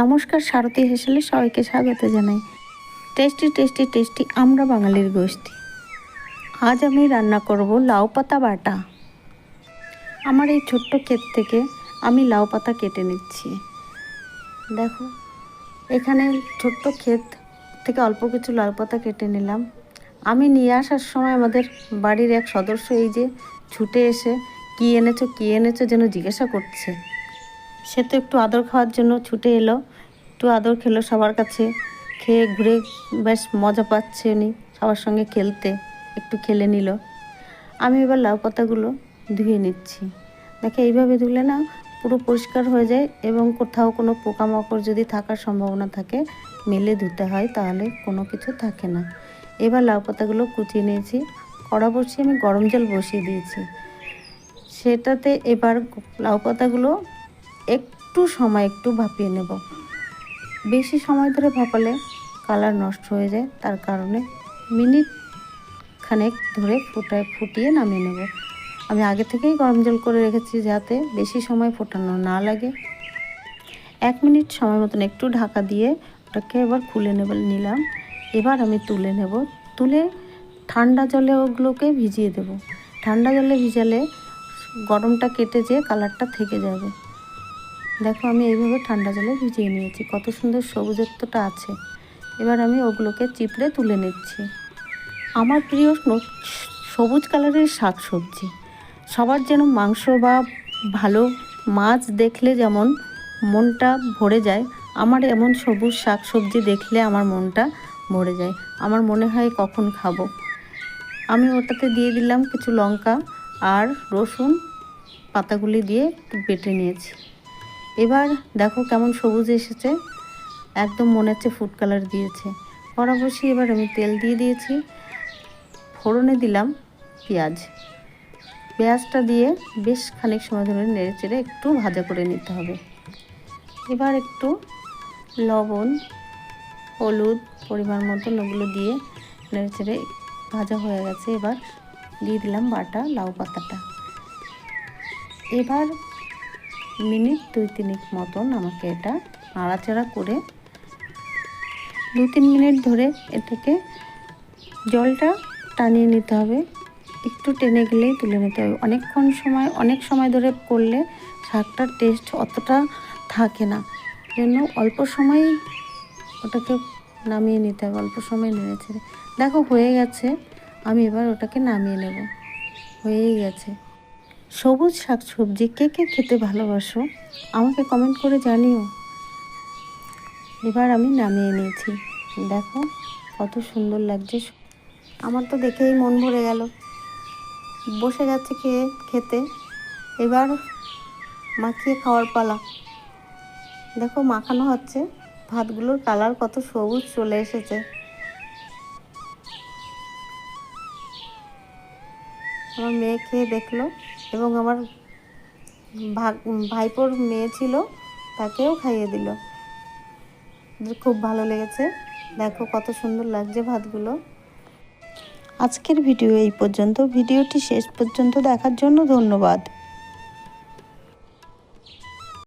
নমস্কার সারথী হেসেলে সবাইকে স্বাগত জানাই। টেস্টি টেস্টি টেস্টি আমরা বাঙালির গোষ্ঠী। আজ আমি রান্না করব লাউ পাতা বাটা। আমার এই ছোট্ট ক্ষেত থেকে আমি লাউ পাতা কেটে নিচ্ছি। দেখো, এখানে ছোট্ট ক্ষেত থেকে অল্প কিছু লাউ পাতা কেটে নিলাম। আমি নিয়ে আসার সময় আমাদের বাড়ির এক সদস্য এই যে ছুটে এসে, কী এনেছো কী এনেছো? যেন জিজ্ঞাসা করছে। সে তো একটু আদর খাওয়ার জন্য ছুটে এলো। একটু আদর খেলো সবার কাছে। খেয়ে ঘুরে বেশ মজা পাচ্ছে উনি সবার সঙ্গে খেলতে। একটু খেলে নিল। আমি এবার লাউ পাতাগুলো ধুয়ে নিচ্ছি। দেখে এইভাবে ধুলে না পুরো পরিষ্কার হয়ে যায় এবং কোথাও কোনো পোকামাকড় যদি থাকার সম্ভাবনা থাকে, মেলে ধুতে হয় তাহলে কোনো কিছু থাকে না। এবার লাউ পাতাগুলো কুচিয়ে নিয়েছি। কড়া বসিয়ে আমি গরম জল বসিয়ে দিয়েছি। সেটাতে এবার লাউ পাতাগুলো একটু সময় একটু ভাপিয়ে নেব। বেশি সময় ধরে ভাপালে কালার নষ্ট হয়ে যায়, তার কারণে মিনিট খানেক ধরে ফুটায়, ফুটিয়ে নামিয়ে নেব। আমি আগে থেকেই গরম জল করে রেখেছি যাতে বেশি সময় ফোটানো না লাগে। এক মিনিট সময় মতন একটু ঢাকা দিয়ে ওটাকে এবার খুলে নেব, নিলাম। এবার আমি তুলে নেব। তুলে ঠান্ডা জলে ওগুলোকে ভিজিয়ে দেব। ঠান্ডা জলে ভিজালে গরমটা কেটে যেয়ে কালারটা থেকে যাবে। দেখো, আমি এইভাবে ঠান্ডা জলে ভিজিয়ে নিয়েছি। কত সুন্দর সবুজত্বটা আছে। এবার আমি ওগুলোকে চিপড়ে তুলে নিচ্ছি। আমার প্রিয় সবুজ কালারের শাক সবজি সবার যেন মাংস বা ভালো মাছ দেখলে যেমন মনটা ভরে যায়, আমার এমন সবুজ শাক সবজি দেখলে আমার মনটা ভরে যায়। আমার মনে হয় কখন খাব। আমি ওটাতে দিয়ে দিলাম কিছু লঙ্কা আর রসুন পাতাগুলি দিয়ে একটু বেটে নিয়েছি। এবার দেখো কেমন সবুজ এসেছে। একদম মনে হচ্ছে ফুড কালার দিয়েছে। বসিয়ে এবার আমি তেল দিয়ে দিয়েছি। ফোড়নে দিলাম পেঁয়াজ। পেঁয়াজটা দিয়ে বেশ খানিক সময় ধরে নেড়ে চেড়ে একটু ভাজা করে নিতে হবে। এবার একটু লবণ, হলুদ পরিমাণ মতন ওগুলো দিয়ে নেড়ে চেড়ে ভাজা হয়ে গেছে। এবার দিয়ে দিলাম বাটা লাউ পাতাটা। এবার মিনিট, দুই তিনিক মতন আমাকে এটা নাড়াচাড়া করে দু তিন মিনিট ধরে এটাকে জলটা টানিয়ে নিতে হবে। একটু টেনে গেলেই তুলে নিতে হবে। অনেকক্ষণ সময়, অনেক সময় ধরে করলে শাকটার টেস্ট অতটা থাকে না। জন্য অল্প সময় ওটাকে নামিয়ে নিতে হবে, অল্প সময় নেড়ে ছেড়ে দেখো হয়ে গেছে। আমি এবার ওটাকে নামিয়ে নেব। হয়েই গেছে। সবুজ শাক সবজি কে কে খেতে ভালোবাসো, আমাকে কমেন্ট করে জানিও। এবার আমি নামিয়ে নিয়েছি। দেখো, কত সুন্দর লাগছে। আমার তো দেখেই মন ভরে গেল। বসে যাচ্ছে খেয়ে, খেতে। এবার মাখিয়ে খাওয়ার পালা। দেখো, মাখানো হচ্ছে। ভাতগুলোর কালার কত সবুজ চলে এসেছে। আমার মেয়ে খেয়ে দেখল এবং আমার ভাগ, ভাইপোর মেয়ে ছিল, তাকেও খাইয়ে দিল। খুব ভালো লেগেছে। দেখো কত সুন্দর লাগছে ভাতগুলো। আজকের ভিডিও এই পর্যন্ত। ভিডিওটি শেষ পর্যন্ত দেখার জন্য ধন্যবাদ।